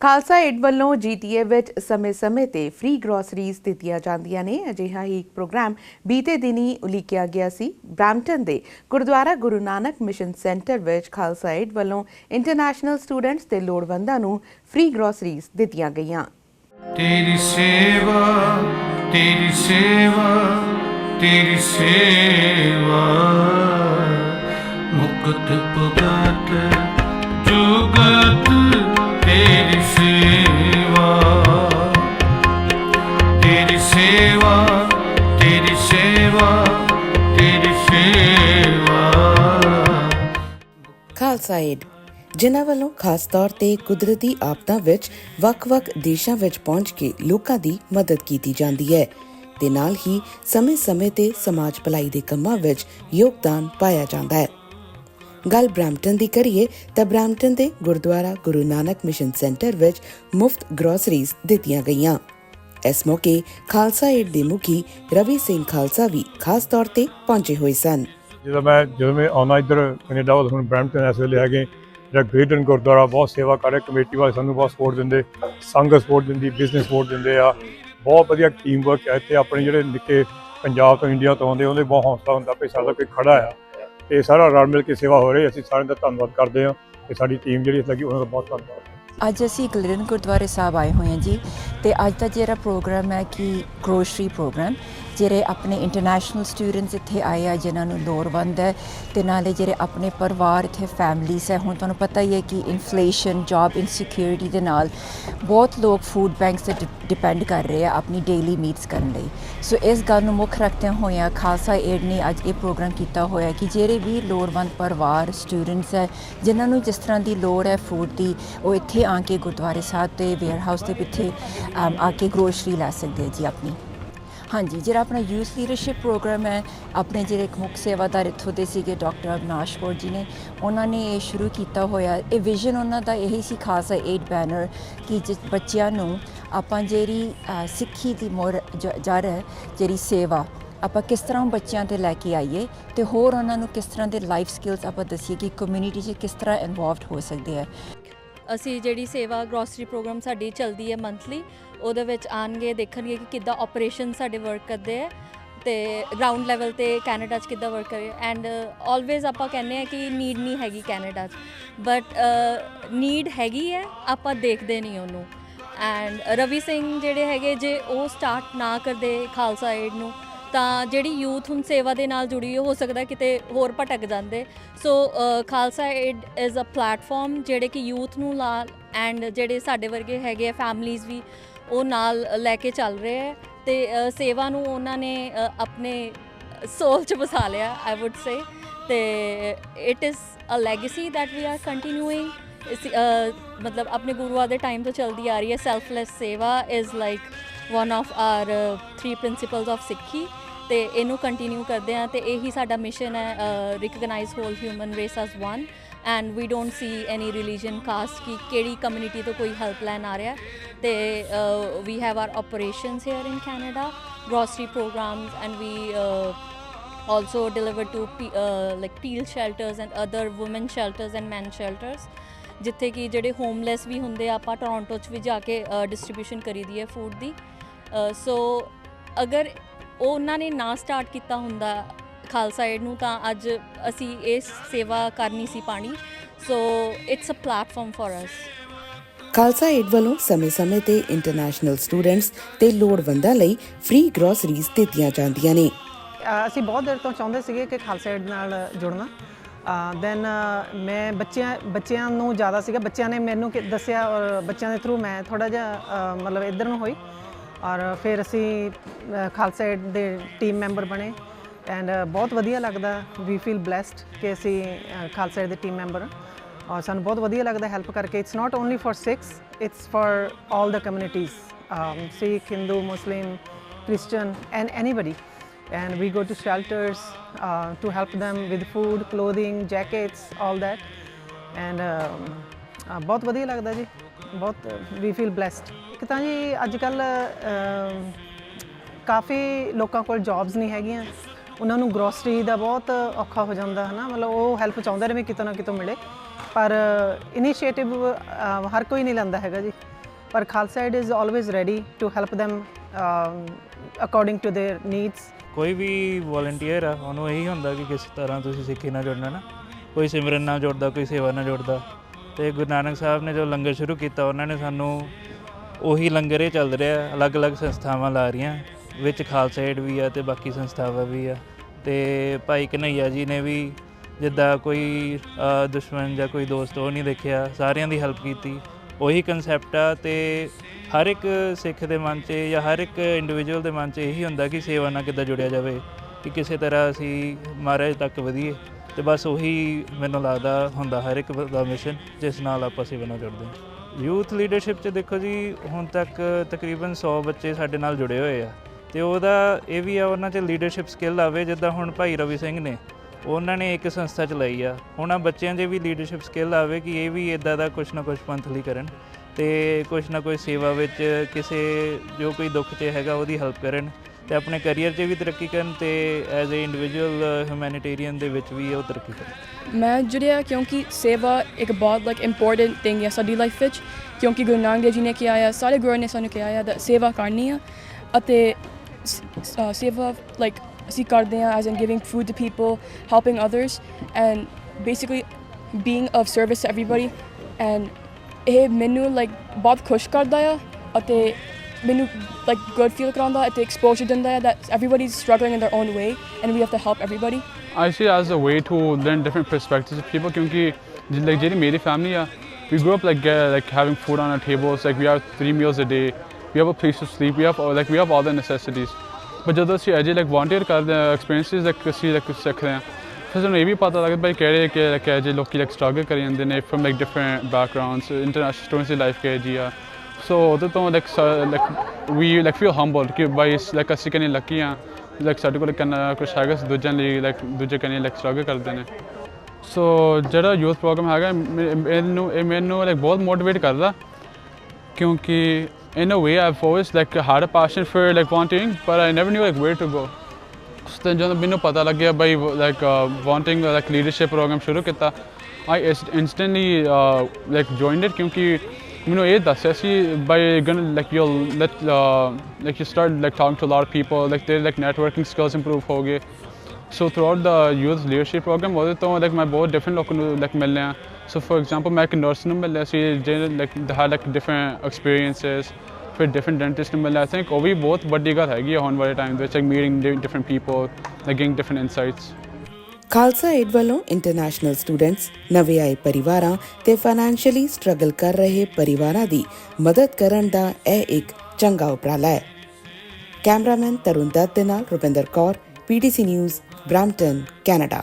Khalsa aid ਵੱਲੋਂ GTA ਵਿੱਚ ਸਮੇਂ-ਸਮੇਂ ਤੇ ਫ੍ਰੀ ਗਰੋਸਰੀਜ਼ ਦਿੱਤੀਆਂ ਜਾਂਦੀਆਂ ਨੇ। ਅਜਿਹਾ ਹੀ ਇੱਕ ਪ੍ਰੋਗਰਾਮ ਬੀਤੇ ਦਿਨੀ ਉਲੀਕਿਆ ਗਿਆ ਸੀ। ਬ੍ਰੈਂਪਟਨ ਦੇ ਗੁਰਦੁਆਰਾ ਗੁਰੂ ਨਾਨਕ ਮਿਸ਼ਨ ਸੈਂਟਰ ਵਿੱਚ ਖਾਲਸਾ ਏਡ ਵੱਲੋਂ ਇੰਟਰਨੈਸ਼ਨਲ ਸਟੂਡੈਂਟਸ ਤੇ ਲੋੜਵੰਦਾਂ ਨੂੰ ਫ੍ਰੀ ਗਰੋਸਰੀਜ਼ ਦਿੱਤੀਆਂ ਗਈਆਂ। ਤੇਰੀ ਸੇਵਾ ਤੇਰੀ ਸੇਵਾ ਤੇਰੀ ਸੇਵਾ। ਮੁਕਤ ਭਗਤ ਜੁਗਤ ਸੇਵਾ। ਖਾਲਸਾ ਏਡ। ਜਿਨ੍ਹਾਂ ਵੱਲੋਂ ਖਾਸ ਤੌਰ ਤੇ ਕੁਦਰਤੀ ਆਫਤਾਂ ਵਿੱਚ ਵੱਖ-ਵੱਖ ਦੇਸ਼ਾਂ ਵਿੱਚ ਪਹੁੰਚ ਕੇ ਲੋਕਾਂ ਦੀ ਮਦਦ ਕੀਤੀ ਜਾਂਦੀ ਹੈ ਤੇ ਨਾਲ ਹੀ ਸਮੇਂ-ਸਮੇਂ ਤੇ ਸਮਾਜ ਭਲਾਈ ਦੇ ਕੰਮਾਂ ਵਿੱਚ ਯੋਗਦਾਨ ਪਾਇਆ ਜਾਂਦਾ ਹੈ। ਗੱਲ ਬ੍ਰੈਂਪਟਨ ਦੀ ਕਰੀਏ ਤਾਂ ਬ੍ਰੈਂਪਟਨ ਦੇ ਗੁਰਦੁਆਰਾ ਗੁਰੂ ਨਾਨਕ ਮਿਸ਼ਨ ਸੈਂਟਰ ਵਿੱਚ ਮੁਫਤ ਗਰੋਸਰੀਜ਼ ਦਿੱਤੀਆਂ ਗਈਆਂ। ਇਸ ਮੌਕੇ ਖਾਲਸਾ ਏਡ ਦੇ ਮੁਖੀ ਰਵੀ ਸਿੰਘ ਖਾਲਸਾ ਵੀ ਖਾਸ ਤੌਰ ਤੇ ਪਹੁੰਚੇ ਹੋਏ ਸਨ। ਜਦੋਂ ਮੈਂ ਜਦੋਂ ਮੈਂ ਆਉਣਾ ਇੱਧਰ ਕੈਨੇਡਾ ਵੱਲ ਹੁਣ ਬ੍ਰੈਂਪਟਨ ਇਸ ਵੇਲੇ ਹੈਗੇ। ਜਿਹੜਾ ਗ੍ਰੇਟਨ ਗੁਰਦੁਆਰਾ, ਬਹੁਤ ਸੇਵਾ ਕਰ ਰਿਹਾ, ਕਮੇਟੀ ਵਾਲੇ ਸਾਨੂੰ ਬਹੁਤ ਸਪੋਰਟ ਦਿੰਦੇ ਸੰਗਤ ਸਪੋਰਟ ਦਿੰਦੀ ਬਿਜ਼ਨਸ ਸਪੋਰਟ ਦਿੰਦੇ ਆ। ਬਹੁਤ ਵਧੀਆ ਟੀਮ ਵਰਕ ਹੈ ਤੇ ਆਪਣੇ ਜਿਹੜੇ ਨਿੱਕੇ ਪੰਜਾਬ ਤੋਂ ਇੰਡੀਆ ਤੋਂ ਆਉਂਦੇ, ਉਹਦੇ ਬਹੁਤ ਹੌਸਲਾ ਹੁੰਦਾ ਵੀ ਸਾਡਾ ਕੋਈ ਖੜਾ ਆ। ਤੇ ਸਾਰਾ ਰਲ ਮਿਲ ਕੇ ਸੇਵਾ ਹੋ ਰਹੀ ਅਸੀਂ ਸਾਰਿਆਂ ਦਾ ਧੰਨਵਾਦ ਕਰਦੇ ਹਾਂ ਤੇ ਸਾਡੀ ਟੀਮ ਜਿਹੜੀ ਲੱਗੀ, ਉਹਨਾਂ ਦਾ ਬਹੁਤ ਧੰਨਵਾਦ। ਅੱਜ ਅਸੀਂ ਗਲਰਨ ਗੁਰਦੁਆਰੇ ਸਾਹਿਬ ਆਏ ਹੋਏ ਹਾਂ ਜੀ ਤੇ ਅੱਜ ਦਾ ਜਿਹੜਾ ਪ੍ਰੋਗਰਾਮ ਹੈ ਕਿ ਗਰੋਸਰੀ ਪ੍ਰੋਗਰਾਮ ਜਿਹੜੇ ਆਪਣੇ ਇੰਟਰਨੈਸ਼ਨਲ ਸਟੂਡੈਂਟਸ ਇੱਥੇ ਆਏ ਆ, ਜਿਨ੍ਹਾਂ ਨੂੰ ਲੋੜਵੰਦ ਹੈ ਤੇ ਨਾਲੇ ਜਿਹੜੇ ਆਪਣੇ ਪਰਿਵਾਰ ਇੱਥੇ ਫੈਮਲੀਜ਼ ਹੈ, ਹੁਣ ਤੁਹਾਨੂੰ ਪਤਾ ਹੀ ਹੈ ਕਿ ਇਨਫਲੇਸ਼ਨ ਜੌਬ ਇਨਸਿਕਿਉਰਿਟੀ ਦੇ ਨਾਲ ਬਹੁਤ ਲੋਕ ਫੂਡ ਬੈਂਕਸ ਤੇ ਡਿਪੈਂਡ ਕਰ ਰਹੇ ਆ ਆਪਣੀ ਡੇਲੀ ਨੀਡਸ ਕਰਨ ਲਈ। ਸੋ ਇਸ ਗੱਲ ਨੂੰ ਮੁੱਖ ਰੱਖਦੇ ਹੋਇਆ ਖਾਲਸਾ ਏਡ ਨੇ ਅੱਜ ਇਹ ਪ੍ਰੋਗਰਾਮ ਕੀਤਾ ਹੋਇਆ ਕਿ ਜਿਹੜੇ ਵੀ ਲੋੜਵੰਦ ਪਰਿਵਾਰ ਸਟੂਡੈਂਟਸ ਹੈ, ਜਿਨ੍ਹਾਂ ਨੂੰ ਜਿਸ ਤਰ੍ਹਾਂ ਦੀ ਲੋੜ ਹੈ ਫੂਡ ਦੀ, ਉਹ ਇੱਥੇ ਆ ਕੇ ਗੁਰਦੁਆਰੇ ਸਾਹਿਬ ਤੇ ਵੇਅਰ ਹਾਊਸ ਦੇ ਪਿੱਛੇ ਆ ਕੇ ਗਰੋਸਰੀ ਲੈ ਸਕਦੇ ਜੀ ਆਪਣੀ। ਹਾਂਜੀ, ਜਿਹੜਾ ਆਪਣਾ ਯੂਥ ਲੀਡਰਸ਼ਿਪ ਪ੍ਰੋਗਰਾਮ ਹੈ, ਆਪਣੇ ਜਿਹੜੇ ਮੁੱਖ ਸੇਵਾਦਾਰ ਇੱਥੋਂ ਦੇ ਸੀਗੇ ਡਾਕਟਰ ਅਵਨਾਸ਼ ਕੌਰ ਜੀ ਨੇ, ਉਹਨਾਂ ਨੇ ਇਹ ਸ਼ੁਰੂ ਕੀਤਾ ਹੋਇਆ। ਇਹ ਵਿਜ਼ਨ ਉਹਨਾਂ ਦਾ ਇਹੀ ਸੀ ਖਾਲਸਾ ਏਡ ਬੈਨਰ, ਕਿ ਜਿਸ ਬੱਚਿਆਂ ਨੂੰ ਆਪਾਂ ਜਿਹੜੀ ਸਿੱਖੀ ਦੀ ਮੋਰ, ਜ- ਜੜ ਹੈ, ਜਿਹੜੀ ਸੇਵਾ, ਆਪਾਂ ਕਿਸ ਤਰ੍ਹਾਂ ਬੱਚਿਆਂ ਤੇ ਲੈ ਕੇ ਆਈਏ ਤੇ ਹੋਰ ਉਹਨਾਂ ਨੂੰ ਕਿਸ ਤਰ੍ਹਾਂ ਦੇ ਲਾਈਫ ਸਕਿੱਲਸ ਆਪਾਂ ਦੱਸੀਏ ਕਿ ਕਮਿਊਨਿਟੀ 'ਚ ਕਿਸ ਤਰ੍ਹਾਂ ਇਨਵੋਲਵਡ ਹੋ ਸਕਦੇ ਆ ਅਸੀਂ ਜਿਹੜੀ ਸੇਵਾ ਗਰੋਸਰੀ ਪ੍ਰੋਗਰਾਮ ਸਾਡੀ ਚੱਲਦੀ ਹੈ ਮੰਥਲੀ ਉਹਦੇ ਵਿੱਚ ਆਣਗੇ ਦੇਖਣਗੇ ਕਿ ਕਿੱਦਾਂ ਆਪਰੇਸ਼ਨ ਸਾਡੇ ਵਰਕ ਕਰਦੇ ਆ ਤੇ ਗਰਾਊਂਡ ਲੈਵਲ ਤੇ ਕੈਨੇਡਾ 'ਚ ਕਿੱਦਾਂ ਵਰਕ ਕਰੇ। ਐਂਡ ਆਲਵੇਜ਼ ਆਪਾਂ ਕਹਿੰਦੇ ਆ ਕਿ ਨੀਡ ਨਹੀਂ ਹੈਗੀ ਕੈਨੇਡਾ 'ਚ। ਬਟ ਨੀਡ ਹੈਗੀ ਹੈ, ਆਪਾਂ ਦੇਖਦੇ ਨਹੀਂ ਉਹਨੂੰ। ਐਂਡ ਰਵੀ ਸਿੰਘ ਜਿਹੜੇ ਹੈਗੇ, ਜੇ ਉਹ ਸਟਾਰਟ ਨਾ ਕਰਦੇ ਖਾਲਸਾ ਏਡ ਨੂੰ ਤਾਂ ਜਿਹੜੀ ਯੂਥ ਹੁਣ ਸੇਵਾ ਦੇ ਨਾਲ ਜੁੜੀ ਹੈ, ਹੋ ਸਕਦਾ ਕਿਤੇ ਹੋਰ ਭਟਕ ਜਾਂਦੇ। So Khalsa aid is a platform ਜਿਹੜੇ ਕਿ ਯੂਥ ਨੂੰ ਨਾਲ ਐਂਡ ਜਿਹੜੇ ਸਾਡੇ ਵਰਗੇ ਹੈਗੇ ਆ ਫੈਮਲੀਜ਼ ਵੀ ਉਹ ਨਾਲ ਲੈ ਕੇ ਚੱਲ ਰਹੇ ਹੈ ਤੇ ਸੇਵਾ ਨੂੰ ਉਹਨਾਂ ਨੇ ਆਪਣੇ ਸੋਲ ਚ ਵਸਾ ਲਿਆ ਆਈ ਊਡ ਸੇ ਤੇ it is a legacy that we are continuing ਮਤਲਬ ਆਪਣੇ ਗੁਰੂਆਂ ਦੇ ਟਾਈਮ ਤੋਂ ਚੱਲਦੀ ਆ ਰਹੀ ਹੈ। Selfless seva is like one of our three principles of Sikhi ਤੇ ਇਹਨੂੰ ਕੰਟੀਨਿਊ ਕਰਦੇ ਆ ਤੇ ਇਹੀ ਸਾਡਾ ਮਿਸ਼ਨ ਹੈ recognise whole human race as one and we don't see any religion caste ਕਿ ਕਿਹੜੀ ਕਮਿਊਨਿਟੀ ਤੋਂ ਕੋਈ ਹੈਲਪਲਾਈਨ ਆ ਰਿਹਾ। ਤੇ we have our operations here in Canada grocery programs and we uh, also deliver to pe- uh, like peel shelters and other women shelters and men shelters ਜਿੱਥੇ ਕਿ ਜਿਹੜੇ ਹੋਮਲੈਸ ਵੀ ਹੁੰਦੇ ਆ ਆਪਾਂ ਟੋਰਾਂਟੋ 'ਚ ਵੀ ਜਾ ਕੇ ਡਿਸਟਰੀਬਿਊਸ਼ਨ ਕਰੀ ਦੀ ਹੈ ਫੂਡ ਦੀ। ਸੋ ਅਗਰ ਉਹ ਉਹਨਾਂ ਨੇ ਨਾ ਸਟਾਰਟ ਕੀਤਾ ਹੁੰਦਾ ਖਾਲਸਾ ਏਡ ਨੂੰ ਤਾਂ ਅੱਜ ਅਸੀਂ ਇਹ ਸੇਵਾ ਕਰਨੀ ਸੀ ਪਾਣੀ। So it's a platform for us Khalsa aid ਵੱਲੋਂ ਸਮੇਂ-ਸਮੇਂ ਤੇ ਇੰਟਰਨੈਸ਼ਨਲ ਸਟੂਡੈਂਟਸ ਤੇ ਲੋੜਵੰਦਾਂ ਲਈ ਫ੍ਰੀ ਗਰੋਸਰੀਜ਼ ਦਿੱਤੀਆਂ ਜਾਂਦੀਆਂ ਨੇ। ਅਸੀਂ ਬਹੁਤ ਦੇਰ ਤੋਂ ਚਾਹੁੰਦੇ ਸੀਗੇ ਕਿ ਖਾਲਸਾ ਏਡ ਨਾਲ ਜੁੜਨਾ। ਦੈਨ ਮੈਂ ਬੱਚਿਆਂ ਬੱਚਿਆਂ ਨੂੰ ਜ਼ਿਆਦਾ ਸੀਗਾ। ਬੱਚਿਆਂ ਨੇ ਮੈਨੂੰ ਕਿ- ਦੱਸਿਆ ਔਰ ਬੱਚਿਆਂ ਦੇ ਥਰੂ ਮੈਂ ਥੋੜਾ ਜਿਹਾ ਮਤਲਬ ਇੱਧਰ ਨੂੰ ਹੋਈ। ਔਰ ਫਿਰ ਅਸੀਂ ਖਾਲਸਾ ਏਡ ਦੇ ਟੀਮ ਮੈਂਬਰ ਬਣੇ। ਐਂਡ ਬਹੁਤ ਵਧੀਆ ਲੱਗਦਾ। ਵੀ ਫੀਲ ਬlesed ਕਿ ਅਸੀਂ ਅ, ਖਾਲਸਾ ਏਡ ਦੇ ਟੀਮ ਮੈਂਬਰ ਹਾਂ। ਔਰ ਸਾਨੂੰ ਬਹੁਤ ਵਧੀਆ ਲੱਗਦਾ ਹੈਲਪ ਕਰਕੇ। It's not only for Sikhs it's for all the communities Sikh Hindu Muslim christian and anybody. And we go to shelters uh, to help them with food clothing jackets all that. And um, uh, ਬਹੁਤ ਵਧੀਆ ਲੱਗਦਾ ਜੀ। ਬਹੁਤ we feel blessed ਇੱਕ ਤਾਂ ਜੀ ਅੱਜ ਕੱਲ ਕਾਫੀ ਲੋਕਾਂ ਕੋਲ ਜੌਬਸ ਨਹੀਂ ਹੈਗੀਆਂ ਉਹਨਾਂ ਨੂੰ ਗਰੋਸਰੀ ਦਾ ਬਹੁਤ ਔਖਾ ਹੋ ਜਾਂਦਾ ਹੈ ਨਾ ਮਤਲਬ ਉਹ ਹੈਲਪ ਚਾਹੁੰਦੇ ਨੇ ਵੀ ਕਿਤੋਂ ਨਾ ਕਿਤੋਂ ਮਿਲੇ ਪਰ ਇਨੀਸ਼ੀਏਟਿਵ ਹਰ ਕੋਈ ਨਹੀਂ ਲੈਂਦਾ ਹੈਗਾ ਜੀ ਪਰ Khalsa Aid is always ready to help them according to their needs ਕੋਈ ਵੀ ਵੋਲੰਟੀਅਰ ਆ ਉਹਨੂੰ ਇਹੀ ਹੁੰਦਾ ਕਿ ਕਿਸ ਤਰ੍ਹਾਂ ਤੁਸੀਂ ਸਿੱਖੀ ਨਾਲ ਜੁੜਨਾ ਨਾ ਕੋਈ ਸਿਮਰਨ ਨਾਲ ਜੁੜਦਾ ਕੋਈ ਸੇਵਾ ਨਾਲ ਜੁੜਦਾ ਤੇ ਗੁਰੂ ਨਾਨਕ ਸਾਹਿਬ ਨੇ ਜੋ ਲੰਗਰ ਸ਼ੁਰੂ ਕੀਤਾ, ਉਹਨਾਂ ਨੇ ਸਾਨੂੰ ਉਹੀ ਲੰਗਰ ਹੀ ਚੱਲ ਰਿਹਾ, ਅਲੱਗ-ਅਲੱਗ ਸੰਸਥਾਵਾਂ ਲਾ ਰਹੀਆਂ, ਵਿੱਚ ਖਾਲਸਾ ਏਡ ਵੀ ਆ ਤੇ ਬਾਕੀ ਸੰਸਥਾਵਾਂ ਵੀ ਆ। ਤੇ ਭਾਈ ਕਨਈਆ ਜੀ ਨੇ ਵੀ ਜਿੱਦਾਂ ਕੋਈ ਦੁਸ਼ਮਣ ਜਾਂ ਕੋਈ ਦੋਸਤ ਉਹ ਨਹੀਂ ਦੇਖਿਆ, ਸਾਰਿਆਂ ਦੀ ਹੈਲਪ ਕੀਤੀ। ਉਹੀ ਕਨਸੈਪਟ ਆ ਤੇ ਹਰ ਇੱਕ ਸਿੱਖ ਦੇ ਮਨ 'ਚ ਜਾਂ ਹਰ ਇੱਕ ਇੰਡੀਵਿਜੂਅਲ ਦੇ ਮਨ 'ਚ ਇਹੀ ਹੁੰਦਾ ਕਿ ਸੇਵਾ ਨਾਲ ਕਿੱਦਾਂ ਜੁੜਿਆ ਜਾਵੇ, ਕਿ ਕਿਸੇ ਤਰ੍ਹਾਂ ਅਸੀਂ ਮਹਾਰਾਜ ਤੱਕ ਵਧੀਏ। ਤੇ ਬਸ ਉਹੀ ਮੈਨੂੰ ਲੱਗਦਾ ਹੁੰਦਾ ਹਰ ਇੱਕ ਦਾ ਮਿਸ਼ਨ ਜਿਸ ਨਾਲ ਆਪਾਂ ਸੇਵਾ ਨਾਲ ਜੁੜਦੇ ਹਾਂ। ਯੂਥ ਲੀਡਰਸ਼ਿਪ 'ਚ ਦੇਖੋ ਜੀ, ਹੁਣ ਤੱਕ ਤਕਰੀਬਨ 100 ਬੱਚੇ ਸਾਡੇ ਨਾਲ ਜੁੜੇ ਹੋਏ ਆ। ਤੇ ਉਹਦਾ ਇਹ ਵੀ ਆ, ਉਹਨਾਂ 'ਚ ਲੀਡਰਸ਼ਿਪ ਸਕਿੱਲ ਆਵੇ, ਜਿੱਦਾਂ ਹੁਣ ਭਾਈ ਰਵੀ ਸਿੰਘ ਨੇ, ਉਹਨਾਂ ਨੇ ਇੱਕ ਸੰਸਥਾ ਚਲਾਈ ਆ। ਉਹਨਾਂ ਬੱਚਿਆਂ 'ਚ ਵੀ ਲੀਡਰਸ਼ਿਪ ਸਕਿੱਲ ਆਵੇ ਕਿ ਇਹ ਵੀ ਇਦਾਂ ਦਾ ਕੁਝ ਨਾ ਕੁਝ ਪੰਥਲੀ ਕਰਨ ਤੇ ਕੁਝ ਨਾ ਕੁਝ ਸੇਵਾ ਵਿੱਚ ਕਿਸੇ ਜੋ ਕੋਈ ਦੁੱਖ 'ਚ ਹੈਗਾ, ਉਹਦੀ ਹੈਲਪ ਕਰਨ। ਤੇ ਆਪਣੇ ਕੈਰੀਅਰ 'ਚ ਵੀ ਤਰੱਕੀ ਕਰਨ ਤੇ ਐਜ਼ ਅ ਇੰਡੀਵਿਜੂਅਲ ਹਿਊਮੈਨਿਟੇਰੀਅਨ ਦੇ ਵਿੱਚ ਵੀ ਉਹ ਤਰੱਕੀ ਕਰਨ। ਮੈਂ ਜੁੜਿਆ ਕਿਉਂਕਿ ਸੇਵਾ ਇੱਕ ਬਹੁਤ ਲਾਈਕ ਇੰਪੋਰਟੈਂਟ ਥਿੰਗ ਹੈ ਸਾਡੀ ਲਾਈਫ ਵਿੱਚ। ਕਿਉਂਕਿ ਗੁਰੂ ਨਾਨਕ ਦੇਵ ਜੀ ਨੇ ਕਿਹਾ ਆ, ਸਾਰੇ ਗੁਰੂ ਨੇ ਸਾਨੂੰ ਕਿਹਾ ਆ that ਸੇਵਾ ਕਰਨੀ ਆ। ਅਤੇ ਸੇਵਾ ਲਾਈਕ ਅਸੀਂ ਕਰਦੇ ਆ as in giving food to people helping others and basically being of service to everybody and ਇਹ ਮੈਨੂੰ ਲਾਈਕ ਬਹੁਤ ਖੁਸ਼ ਕਰਦਾ ਆ ਅਤੇ many like good feel around at the exposure danda that everybody's struggling in their own way and we have to help everybody? I see it as a way to learn different perspectives of people because like jeri meri family yeah, we grew up like uh, like having food on our tables like we have three meals a day we have a place to sleep we have uh, like we have all the necessities. But just ਅਸੀਂ like like volunteer ਕਰਦੇ experiences see like like ਕੁਝ ਸਿੱਖਦੇ ਆ ਫਿਰ ਸਾਨੂੰ ਇਹ ਵੀ ਪਤਾ ਲੱਗਦਾ ਭਾਈ ਕਿਹੜੇ ਕਿ like ਅਜੇ ਲੋਕੀ ਲਾਈਕ ਸਟਰਗਲ ਕਰੀ ਜਾਂਦੇ ਨੇ from like different backgrounds international students the life ਕਿਹੜੀ ਆ ਸੋ ਉਹਦੇ ਤੋਂ like like we like feel humbled ਕਿ ਬਾਈ ਲਾਈਕ ਅਸੀਂ ਕਿੰਨੇ ਲੱਕੀ ਆ ਲਾਈਕ ਸਾਡੇ ਕੋਲ ਕਿੰਨਾ ਕੁਛ ਹੈਗਾ ਦੂਜਿਆਂ ਲਈ ਲਾਈਕ ਦੂਜੇ ਕਿੰਨੇ ਲਾਈਕ ਸਟਰਗਲ ਕਰਦੇ ਨੇ। ਸੋ ਜਿਹੜਾ ਯੂਥ ਪ੍ਰੋਗਰਾਮ ਹੈਗਾ, ਮੇ- ਇਹਨੂੰ ਇਹ ਮੈਨੂੰ ਲਾਈਕ ਬਹੁਤ ਮੋਟੀਵੇਟ ਕਰਦਾ। ਕਿਉਂਕਿ, in a way, I've always, like, had a passion for, like volunteering but I never knew, like, where to go ਉਸ ਜਦੋਂ ਮੈਨੂੰ ਪਤਾ ਲੱਗਿਆ, ਬਈ like wanting like leadership program ਸ਼ੁਰੂ ਕੀਤਾ I instantly like joined it ਕਿਉਂਕਿ you know aid the SSE by gonna like you'll let uh, like you start like talking to a lot of people like their like networking skills improve होगे so throughout the youth leadership program होते तो like मैं both different लोगों like मिलने हैं so for example मैं एक nurse ने मिले सी जिन like they had like different experiences With different dentists ने मिले I think वो भी बहुत बड़ी गल है कि वाले time there's like meeting different people like getting different insights. Khalsa aid ਵੱਲੋਂ ਇੰਟਰਨੈਸ਼ਨਲ ਸਟੂਡੈਂਟਸ ਨਵੇਂ ਆਏ ਪਰਿਵਾਰਾਂ ਤੇ ਫਾਈਨੈਂਸ਼ੀਅਲੀ ਸਟਰਗਲ ਕਰ ਰਹੇ ਪਰਿਵਾਰਾਂ ਦੀ ਮਦਦ ਕਰਨ ਦਾ ਇਹ ਇੱਕ ਚੰਗਾ ਉਪਰਾਲਾ ਹੈ। ਕੈਮਰਾਮੈਨ ਤਰੁਣ ਦੱਤ ਦੇ ਨਾਲ Rupinder Kaur PTC news Brampton Canada